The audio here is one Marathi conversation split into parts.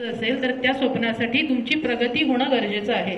असेल तर त्या स्वप्नासाठी तुमची प्रगती होणं गरजेचं आहे.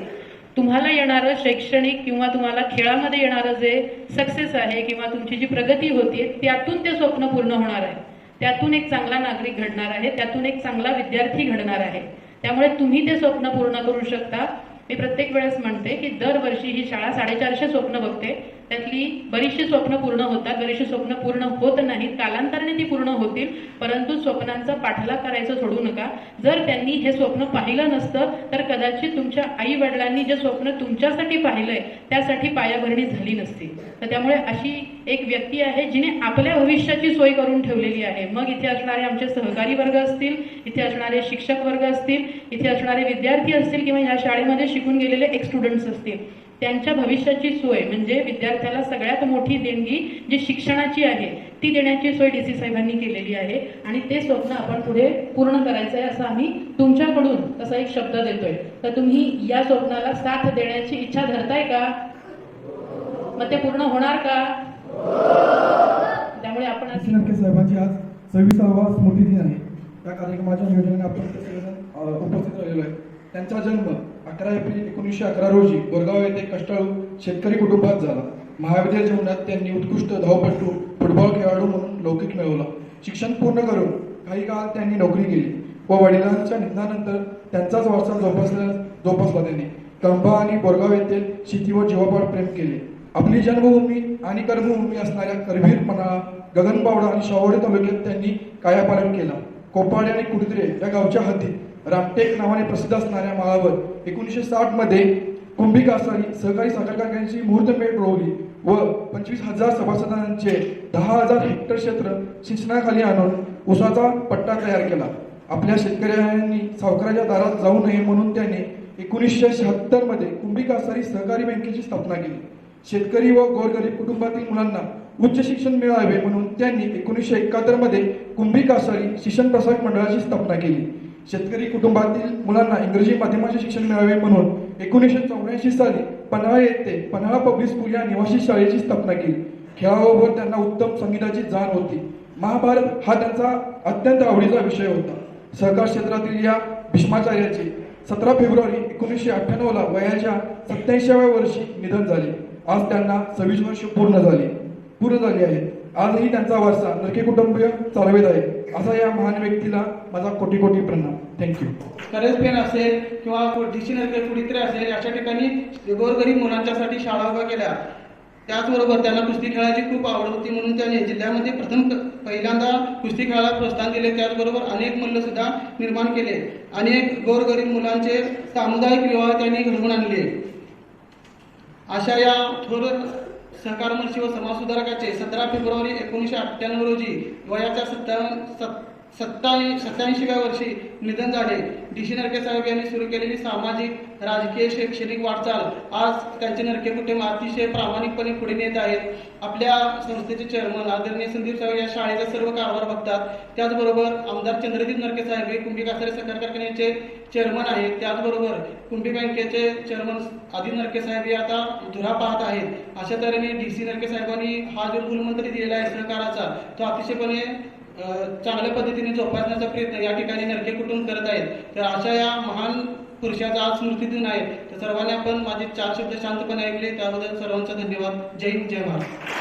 तुम्हाला येणारं शैक्षणिक किंवा तुम्हाला खेळामध्ये येणारं जे सक्सेस आहे किंवा तुमची जी प्रगती होती त्यातून ते स्वप्न पूर्ण होणार आहे. त्यातून एक चांगला नागरिक घडणार आहे त्यातून एक चांगला विद्यार्थी घडणार आहे. त्यामुळे तुम्ही ते स्वप्न पूर्ण करू शकता. मी प्रत्येक वेळेस म्हणते की दरवर्षी ही शाळा साडेचारशे स्वप्न बघते. त्यातली बरीचशी स्वप्न पूर्ण होतात बरीचशी स्वप्न पूर्ण होत नाहीत. कालांतराने ती पूर्ण होतील परंतु स्वप्नांचा पाठलाग करायचं सोडू नका. जर त्यांनी हे स्वप्न पाहिलं नसतं तर कदाचित तुमच्या आई वडिलांनी जे स्वप्न तुमच्यासाठी पाहिलंय त्यासाठी पायाभरणी झाली नसती. तर त्यामुळे अशी एक व्यक्ती आहे जिने आपल्या भविष्याची सोय करून ठेवलेली आहे. मग इथे असणारे आमचे सहकारी वर्ग असतील इथे असणारे शिक्षक वर्ग असतील इथे असणारे विद्यार्थी असतील किंवा ह्या शाळेमध्ये शिकून गेलेले एक स्टुडंट्स असतील. त्यांच्या भविष्याची सोय म्हणजे विद्यार्थ्याला सगळ्यात मोठी देणगी जी शिक्षणाची आहे ती देण्याची सोय डी सी साहेबांनी केलेली आहे. आणि ते स्वप्न आपण पुढे पूर्ण करायचं आहे असं आम्ही तुमच्याकडून तसा एक शब्द देतोय. तर तुम्ही या स्वप्नाला साथ देण्याची इच्छा धरताय का? मग ते पूर्ण होणार का? त्यामुळे आपण साहेबांची आज सव्वीसावा स्मृती दिन आहे. त्या कार्यक्रमाच्या नियोजनाने आपण उपस्थित राहिलेलो आहे. त्यांचा जन्म अकरा एप्रिल एकोणीसशे अकरा रोजी बोरगाव येथे कष्टाळू शेतकरी कुटुंबात झाला. महाविद्यालय जीवनात त्यांनी उत्कृष्ट धावपटू फुटबॉल खेळाडू म्हणून लौकिक मिळवला. शिक्षण पूर्ण करून काही काळ त्यांनी नोकरी केली. व वडिलांच्या निधनानंतर त्यांचाच वारसा जोपासला जोपासला त्यांनी. कंबा आणि बोरगाव येथील शेतीवर जीवापाड प्रेम केले. आपली जन्मभूमी आणि कर्मभूमी असणाऱ्या करवीर पन्हाळा गगनबावडा आणि शावडी तालुक्यात त्यांनी कायापालन केला. कोपाडे आणि कुडद्रे या गावच्या हद्दीत रामटेक नावाने प्रसिद्ध असणाऱ्या माळावर एकोणीसशे साठमध्ये कुंभी सहकारी साखर कारखान्याची मुहूर्तमेढ रोवली व पंचवीस हजार सभासदांचे दहा हजार हेक्टर क्षेत्र सिंचनाखाली आणून उसाचा पट्टा तयार केला. आपल्या शेतकऱ्यांनी सावकाराच्या दारात जाऊ नये म्हणून त्याने एकोणीसशे शहात्तरमध्ये कुंभी सहकारी बँकेची स्थापना केली. शेतकरी व गोरगरीब कुटुंबातील मुलांना उच्च शिक्षण मिळावे म्हणून त्यांनी एकोणीसशे एकाहत्तरमध्ये कुंभी कासारी शिक्षण प्रसारक मंडळाची स्थापना केली. शेतकरी कुटुंबातील मुलांना इंग्रजी माध्यमाचे शिक्षण मिळावे म्हणून एकोणीसशे चौऱ्याऐंशी साली पन्हाळा येथे पन्हाळा पब्लिक स्कूल या निवासी शाळेची स्थापना केली. खेळाबरोबर त्यांना उत्तम संगीताची जाण होती. महाभारत हा त्यांचा अत्यंत आवडीचा विषय होता. सहकार क्षेत्रातील या भीष्माचार्याचे सतरा फेब्रुवारी एकोणीसशे अठ्ठ्याण्णवला वयाच्या सत्याऐंशीव्या वर्षी निधन झाले. आज त्यांना सव्वीस वर्ष पूर्ण झाले. पूर्ण झाले आहेत. आजही त्यांचा वारसा नरके कुटुंबीय चालवित आहे. असा या महान व्यक्तीला माझा कोटी कोटी प्रणाम थँक्यू करेज पेन असेल किंवा डिक्शनरी कुठेतरी असेल अशा ठिकाणी गोरगरीब मुलांच्यासाठी शाळा उभ्या केल्या. त्याचबरोबर त्यांना कुस्ती खेळायची खूप आवड होती म्हणून त्यांनी जिल्ह्यामध्ये प्रथम पहिल्यांदा कुस्ती खेळायला प्रोत्साहन दिले. त्याचबरोबर अनेक मल्ल सुद्धा निर्माण केले. अनेक गोरगरीब मुलांचे सामुदायिक विवाह त्यांनी घडवून आणले. अशा या थोर सहकारमर्षी व समाजसुधारकाचे सतरा फेब्रुवारी एकोणीसशे अठ्ठ्याण्णव रोजी वयाच्या सत्ता सत्तावी सत्याऐंशीव्या वर्षी निधन झाले. डी सी नरके साहेब यांनी सुरू केलेली सामाजिक राजकीय शैक्षणिक वाटचाल आज त्यांचे नरके कुटुंब अतिशय प्रामाणिकपणे पुढे नेत आहेत. आपल्या संस्थेचे चेअरमन आदरणीय संदीप साहेब या शाळेचा सर्व कारभार बघतात. त्याचबरोबर आमदार चंद्रदीप नरके साहेब हे कुंभी कासारे सहकार कारखान्याचे चेअरमन आहेत. त्याचबरोबर कुंभी बँकेचे चेअरमन आदिल नरके साहेब हे आता धुरा पाहत आहेत. अशा तऱ्हेने डी सी नरके साहेबांनी हा जो मूलमंत्री दिलेला आहे सहकाराचा तो अतिशयपणे चांगल्या पद्धतीने जोपासण्याचा प्रयत्न या ठिकाणी नरके कुटुंब करत आहेत. तर अशा या महान पुरुषाचा आज स्मृती दिन आहे. तर सर्वांनी आपण माझे चार शब्द शांतपणे ऐकले. त्याबद्दल सर्वांचा धन्यवाद. जय हिंद जय महाराष्ट्र